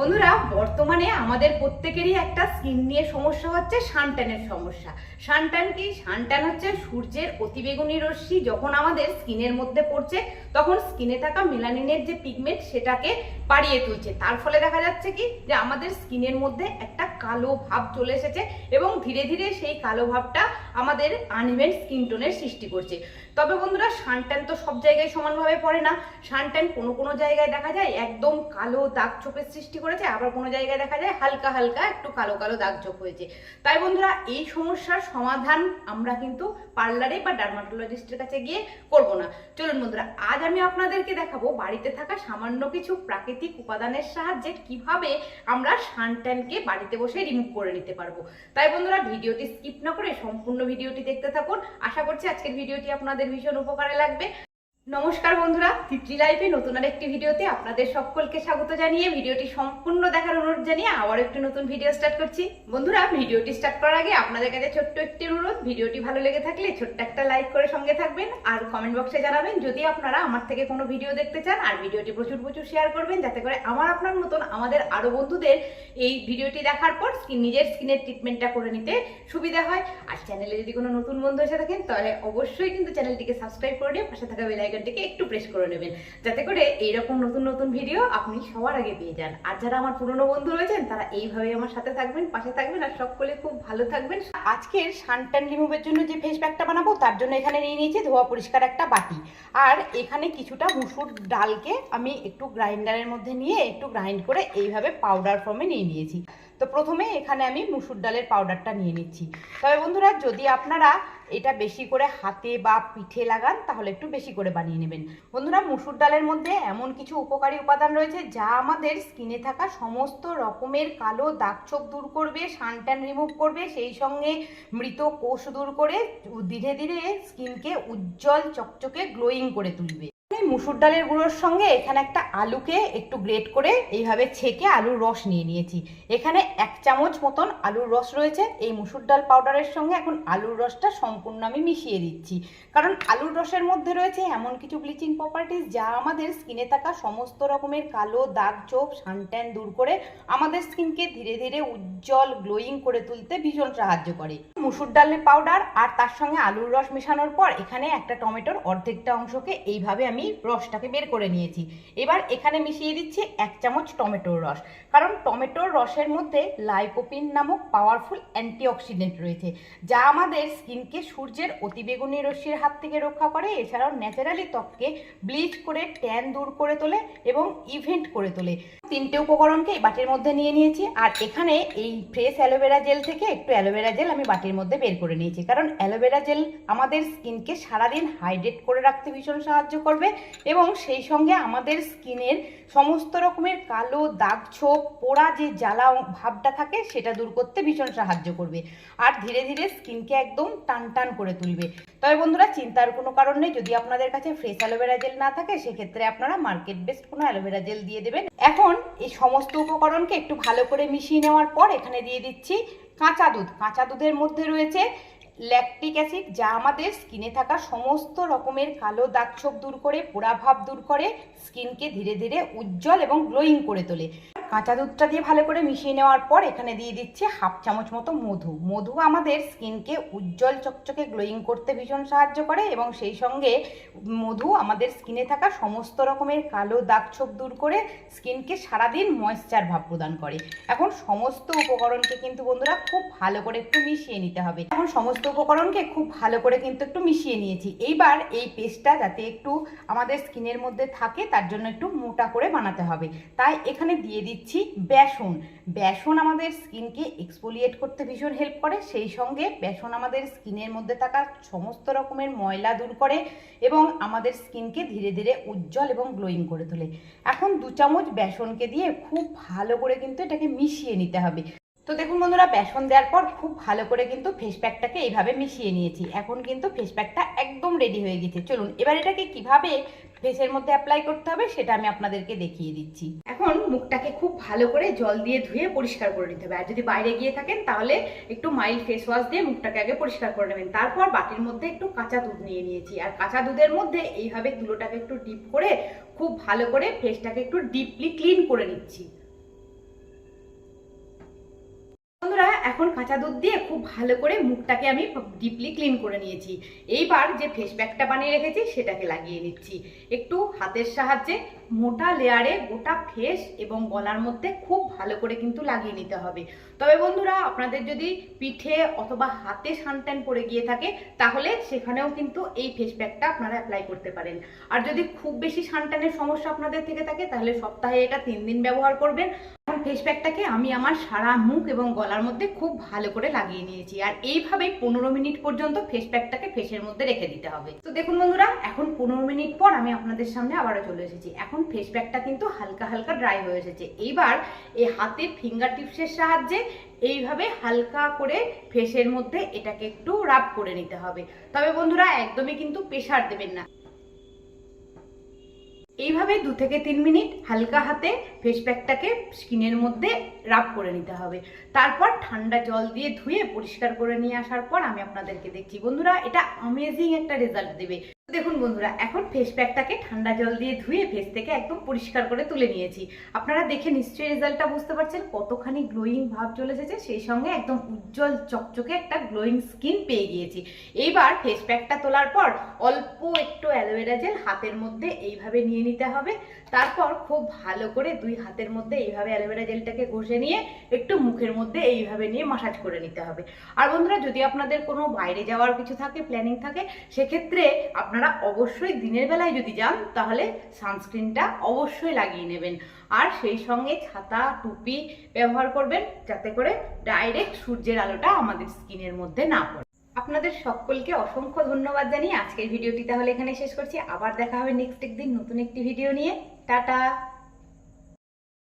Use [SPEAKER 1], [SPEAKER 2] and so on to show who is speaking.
[SPEAKER 1] বন্ধুরা, বর্তমানে আমাদের প্রত্যেকেরই একটা স্কিন নিয়ে সমস্যা হচ্ছে সানট্যানের সমস্যা। সানট্যান কি? সানট্যান হচ্ছে সূর্যের অতিবেগুনি রশ্মি যখন আমাদের স্কিনের মধ্যে পড়ছে, তখন স্কিনে থাকা মেলানিনের যে পিগমেন্ট সেটাকে বাড়িয়ে তুলছে। তার ফলে দেখা যাচ্ছে কি? যে আমাদের স্কিনের মধ্যে একটা কালো ভাব চলে এসেছে এবং ধীরে ধীরে সেই কালো ভাবটা আমাদের আনইভেন স্কিন টোনের সৃষ্টি করছে। তবে বন্ধুরা সানট্যান তো সব জায়গায় সমানভাবে পড়ে না। সানট্যান কোনো কোনো জায়গায় দেখা যায় একদম কালো দাগ ছোপের সৃষ্টি করেছে, আবার কোনো জায়গায় দেখা যায় হালকা হালকা একটু কালো কালো দাগ চোখ হয়েছে। তাই বন্ধুরা এই সমস্যার সমাধান আমরা কিন্তু পার্লারে বা ডার্মাটোলজিস্টের কাছে গিয়ে করব না। চলুন বন্ধুরা, আজ আমি আপনাদেরকে দেখাবো বাড়িতে থাকা সামান্য কিছু প্রাকৃতিক উপাদানের সাহায্যে কীভাবে আমরা সানট্যানকে বাড়িতে বসে রিমুভ করে নিতে পারব। তাই বন্ধুরা, ভিডিওটি স্কিপ না করে সম্পূর্ণ ভিডিওটি দেখতে থাকুন। আশা করছি আজকের ভিডিওটি আপনাদের ভীষণ উপকারে লাগবে। নমস্কার বন্ধুরা তিতলি লাইফে নতুন আর একটি ভিডিওতে আপনাদের সকলকে স্বাগত জানিয়ে ভিডিওটি সম্পূর্ণ দেখার অনুরোধ জানিয়ে আবার একটি নতুন ভিডিও স্টার্ট করছি। বন্ধুরা, ভিডিওটি স্টার্ট করার আগে আপনাদের কাছে ছোট্ট একটি অনুরোধ, ভিডিওটি ভালো লেগে থাকলে ছোট্ট একটা লাইক করে সঙ্গে থাকবেন আর কমেন্ট বক্সে জানাবেন যদি আপনারা আমার থেকে কোনো ভিডিও দেখতে চান আর ভিডিওটি প্রচুর প্রচুর শেয়ার করবেন, যাতে করে আমার আপনার মতন আমাদের আরও বন্ধুদের এই ভিডিওটি দেখার পর নিজের স্কিনের ট্রিটমেন্টটা করে নিতে সুবিধা হয়। আর চ্যানেলে যদি কোনো নতুন বন্ধু এসে থাকেন, তাহলে অবশ্যই কিন্তু চ্যানেলটিকে সাবস্ক্রাইব করে নিয়ে পাশে থাকা বেল আইকনটিকে একটু প্রেস করে নেবেন। যাতে করে এইরকম নতুন নতুন ভিডিও আপনি সবার আগে পেয়ে যান। আর যারা আমার পুরনো বন্ধু রয়েছেন, তারা এইভাবে আমার সাথে থাকবেন, পাশে থাকবেন, আর সকলে খুব ভালো থাকবেন। আজকের সানটান রিমুভের জন্য যে ফেস প্যাকটা বানাবো, তার জন্য এখানে নিয়ে নিয়েছি ধোয়া পরিষ্কার একটা বাটি। আর এখানে কিছুটা মুসুর ডালকে আমি একটু গ্রাইন্ডারের মধ্যে নিয়ে একটু গ্রাইন্ড করে এইভাবে পাউডার ফর্মে নিয়ে নিয়েছি। তো প্রথমে এখানে আমি মুসুর ডালের পাউডারটা নিয়ে নিচ্ছি। তবে বন্ধুরা, যদি আপনারা এটা বেশি করে হাতে বা পিঠে লাগান, তাহলে একটু বেশি করে বানিয়ে নেবেন। বন্ধুরা, মুসুর ডালের মধ্যে এমন কিছু উপকারী উপাদান রয়েছে, যা আমাদের স্কিনে থাকা সমস্ত রকমের কালো দাগছোপ দূর করবে সানট্যান রিমুভ করবে, সেই সঙ্গে মৃত কোষ দূর করে ধীরে ধীরে স্কিনকে উজ্জ্বল, চকচকে গ্লোয়িং করে তুলবে। মুসুর ডালের গুঁড়োর সঙ্গে এখানে একটা আলুকে একটু গ্রেট করে এইভাবে ছেঁকে আলুর রস নিয়ে নিয়েছি। এখানে এক চামচ মতন আলুর রস রয়েছে। এই মুসুর ডাল পাউডারের সঙ্গে এখন আলুর রসটা সম্পূর্ণ আমি মিশিয়ে দিচ্ছি। কারণ আলুর রসের মধ্যে রয়েছে এমন কিছু ব্লিচিং প্রপার্টিস যা আমাদের স্কিনে থাকা সমস্ত রকমের কালো দাগ চোপ সানট্যান দূর করে আমাদের স্কিনকে ধীরে ধীরে উজ্জ্বল গ্লোয়িং করে তুলতে ভীষণ সাহায্য করে। মুসুর ডালের পাউডার আর তার সঙ্গে আলুর রস মেশানোর পর এখানে একটা টমেটোর অর্ধেকটা অংশকে এইভাবে আমি রসটাকে বের করে নিয়েছি। এবার এখানে মিশিয়ে দিচ্ছি এক চামচ টমেটোর রস। কারণ টমেটোর রসের মধ্যে লাইকোপিন নামক পাওয়ারফুল অ্যান্টিঅক্সিডেন্ট রয়েছে, যা আমাদের স্কিনকে সূর্যের অতিবেগুনি রশ্মির হাত থেকে রক্ষা করে, এছাড়াও ন্যাচারালি ত্বককে ব্লিচ করে, ট্যান দূর করে তোলে এবং ইভেন্ট করে তোলে। তিনটে উপকরণকে এই বাটির মধ্যে নিয়ে নিয়েছি, আর এখানে এই ফ্রেশ অ্যালোভেরা জেল থেকে একটু অ্যালোভেরা জেল আমি বাটির মধ্যে বের করে নিয়েছি। কারণ অ্যালোভেরা জেল আমাদের স্কিনকে সারাদিন হাইড্রেট করে রাখতে ভীষণ সাহায্য করবে এবং সেই সঙ্গে আমাদের স্কিনের সমস্ত রকমের কালো দাগ ছোপ, পোড়া যে জ্বালা ভাবটা থাকে, সেটা দূর করতে ভীষণ সাহায্য করবে আর ধীরে ধীরে স্কিনকে একদম টান টান করে তুলবে। তবে বন্ধুরা, চিন্তার কোনো কারণ নেই, যদি আপনাদের কাছে ফ্রেশ অ্যালোভেরা জেল না থাকে, সেক্ষেত্রে আপনারা মার্কেট বেস্ট কোনো অ্যালোভেরা জেল দিয়ে দেবেন। এখন এই সমস্ত উপকরণকে একটু ভালো করে মিশিয়ে নেওয়ার পর এখানে দিয়ে দিচ্ছি কাঁচা দুধ। কাঁচা দুধের মধ্যে রয়েছে ল্যাকটিক অ্যাসিড যা আমাদের স্কিনে থাকা সমস্ত রকমের কালো দাগছোপ দূর করে পোড়াভাব দূর করে স্কিনকে ধীরে ধীরে উজ্জ্বল এবং গ্লোয়িং করে তোলে। কাঁচা দুধটা দিয়ে ভালো করে মিশিয়ে নেওয়ার পর এখানে দিয়ে দিচ্ছি হাফ চামচ মতো মধু। মধু আমাদের স্কিনকে উজ্জ্বল, চকচকে, গ্লোয়িং করতে ভীষণ সাহায্য করে এবং সেই সঙ্গে মধু আমাদের স্কিনে থাকা সমস্ত রকমের কালো দাগ ছোপ দূর করে স্কিনকে সারাদিন ময়েশ্চার ভাব প্রদান করে। এখন সমস্ত উপকরণকে কিন্তু বন্ধুরা খুব ভালো করে একটু মিশিয়ে নিতে হবে। এখন সমস্ত উপকরণকে খুব ভালো করে কিন্তু একটু মিশিয়ে নিয়েছি। এইবার এই পেস্টটা যাতে একটু আমাদের স্কিনের মধ্যে থাকে, তার জন্য একটু মোটা করে বানাতে হবে। তাই এখানে দিয়ে দিচ্ছি বেসন। বেসন আমাদের স্কিনকে এক্সপোলিয়েট করতে ভীষণ হেল্প করে, সেই সঙ্গে বেসন আমাদের স্কিনের মধ্যে থাকা সমস্ত রকমের ময়লা দূর করে এবং আমাদের স্কিনকে ধীরে ধীরে উজ্জ্বল এবং গ্লোয়িং করে তোলে। এখন দু চামচ বেসনকে দিয়ে খুব ভালো করে কিন্তু এটাকে মিশিয়ে নিতে হবে। তো দেখুন বন্ধুরা, বেসন দেওয়ার পর খুব ভালো করে কিন্তু ফেস প্যাকটাকে এইভাবে মিশিয়ে নিয়েছি। এখন কিন্তু ফেস প্যাকটা একদম রেডি হয়ে গেছে। চলুন, এবার এটাকে কীভাবে ফেসের মধ্যে অ্যাপ্লাই করতে হবে সেটা আমি আপনাদেরকে দেখিয়ে দিচ্ছি। মুখটাকে খুব ভালো করে জল দিয়ে ধুয়ে পরিষ্কার করে নিতে হবে। আর যদি বাইরে গিয়ে থাকেন, তাহলে একটু মাইল্ড ফেস ওয়াশ দিয়ে মুখটাকে আগে পরিষ্কার করে নেবেন। তারপর বাটির মধ্যে একটু কাঁচা দুধ নিয়ে নিয়েছি। আর কাঁচা দুধের মধ্যে এইভাবে তুলোটাকে একটু ডিপ করে খুব ভালো করে ফেসটাকে একটু ডিপলি ক্লিন করে নিচ্ছি। এখন কাঁচা দুধ দিয়ে খুব ভালো করে মুখটাকে আমি ডিপলি ক্লিন করে নিয়েছি। এইবার যে ফেস প্যাকটা বানিয়ে রেখেছি, সেটাকে লাগিয়ে নিচ্ছি। একটু হাতের সাহায্যে মোটা লেয়ারে গোটা ফেস এবং গলার মধ্যে খুব ভালো করে কিন্তু লাগিয়ে নিতে হবে। তবে বন্ধুরা, আপনাদের যদি পিঠে অথবা হাতে সানট্যান পড়ে গিয়ে থাকে, তাহলে সেখানেও কিন্তু এই ফেস প্যাকটা আপনারা অ্যাপ্লাই করতে পারেন। আর যদি খুব বেশি সানট্যানের সমস্যা আপনাদের থেকে থাকে, তাহলে সপ্তাহে এটা তিন দিন ব্যবহার করবেন। ফেস প্যাকটাকে আমি আমার সারা মুখ এবং গলার মধ্যে খুব ভালো করে লাগিয়ে নিয়েছি। আর এইভাবে পনেরো মিনিট পর্যন্ত ফেস প্যাকটাকে ফেসের মধ্যে রেখে দিতে হবে। তো দেখুন বন্ধুরা, এখন পনেরো মিনিট পর আমি আপনাদের সামনে আবারও চলে এসেছি। এখন ফেস প্যাকটা কিন্তু হালকা হালকা ড্রাই হয়ে এসেছে। এইবার এই হাতে ফিঙ্গার টিপসের সাহায্যে এইভাবে হালকা করে ফেসের মধ্যে এটাকে একটু রাব করে নিতে হবে। তবে বন্ধুরা, একদমই কিন্তু প্রেশার দেবেন না। এইভাবে দু থেকে তিন মিনিট হালকা হাতে ফেস প্যাকটাকে স্কিনের মধ্যে রাব করে নিতে হবে। তারপর ঠান্ডা জল দিয়ে ধুয়ে পরিষ্কার করে নিয়ে আসার পর আমি আপনাদেরকে দেখছি। বন্ধুরা, এটা অ্যামেজিং একটা রেজাল্ট দেবে। দেখুন বন্ধুরা, এখন ফেস প্যাকটাকে ঠান্ডা জল দিয়ে ধুয়ে ফেস থেকে একদম পরিষ্কার করে তুলে নিয়েছি। আপনারা দেখে নিশ্চয়ই রেজাল্টটা বুঝতে পারছেন, কতখানি গ্লোয়িং ভাব চলে এসেছে। সেই সঙ্গে একদম উজ্জ্বল চকচকে একটা গ্লোয়িং স্কিন পেয়ে গিয়েছি। এইবার ফেস প্যাকটা তোলার পর অল্প একটু অ্যালোভেরা জেল হাতের মধ্যে এইভাবে নিয়ে নিতে হবে। তারপর খুব ভালো করে দুই হাতের মধ্যে এইভাবে অ্যালোভেরা জেলটাকে ঘষে নিয়ে একটু মুখের মধ্যে এইভাবে নিয়ে মাসাজ করে নিতে হবে। আর বন্ধুরা, যদি আপনাদের কোনো বাইরে যাওয়ার কিছু থাকে প্ল্যানিং থাকে, সেক্ষেত্রে আপনারা অবশ্যই দিনের বেলায় যদি যান, তাহলে সানস্ক্রিনটা অবশ্যই লাগিয়ে নেবেন। আর সেই সঙ্গে ছাতা, টুপি ব্যবহার করবেন, যাতে করে ডাইরেক্ট সূর্যের আলোটা আমাদের স্কিনের মধ্যে না পড়ে। আপনাদের সকলকে অসংখ্য ধন্যবাদ জানিয়ে আজকের ভিডিওটি তাহলে এখানে শেষ করছি। আবার দেখা হবে নেক্সট একদিন নতুন একটি ভিডিও নিয়ে। টাটা!